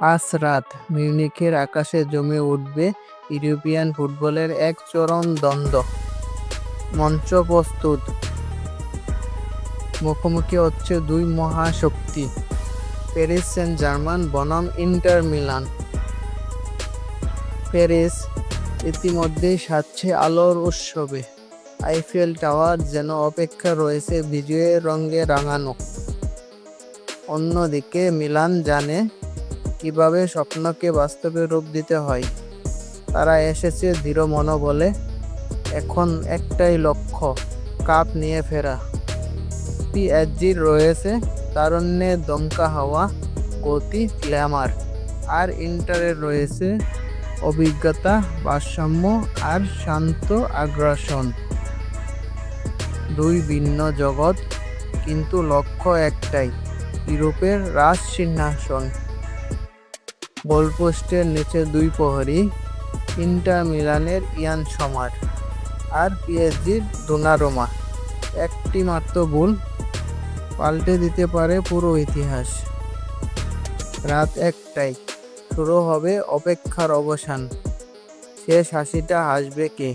আজ রাত মিউনিখের আকাশে জমে উঠবে ইউরোপিয়ান ফুটবলের এক চরম দ্বন্দ্ব। মঞ্চ প্রস্তুত। মুখোমুখি হচ্ছে দুই মহাশক্তি, প্যারিস সেন্ট জার্মান বনাম, ইন্টার মিলান। প্যারিস ইতিমধ্যেই সাজছে আলোর উৎসবে। আইফেল টাওয়ার যেন অপেক্ষা রয়েছে বিজয়ের রঙে রাঙানো। অন্যদিকে মিলান জানে কীভাবে স্বপ্নকে বাস্তবে রূপ দিতে হয়? তারা এসেছে দৃঢ় মনোবলে। এখন একটাই লক্ষ্য, কাপ নিয়ে ফেরা। পিএসজির রয়েছে তারণ্যে দমকা হাওয়া, গতি গ্ল্যামার। আর ইন্টারের রয়েছে অভিজ্ঞতা, ভারসাম্য আর শান্ত আগ্রাসন। দুই ভিন্ন জগৎ, কিন্তু লক্ষ্য একটাই, ইউরোপের রাজ সিংহাসন গোলপোস্টের নিচে দুই প্রহরী, ইন্টার মিলানের ইয়ান সমার আর পিএসজির ডোনারোমা একটি মাত্র ভুল, পাল্টে দিতে পারে পুরো ইতিহাস। রাত একটাই শুরু হবে অপেক্ষার অবসান। শেষ হাসিটা হাসবে কে?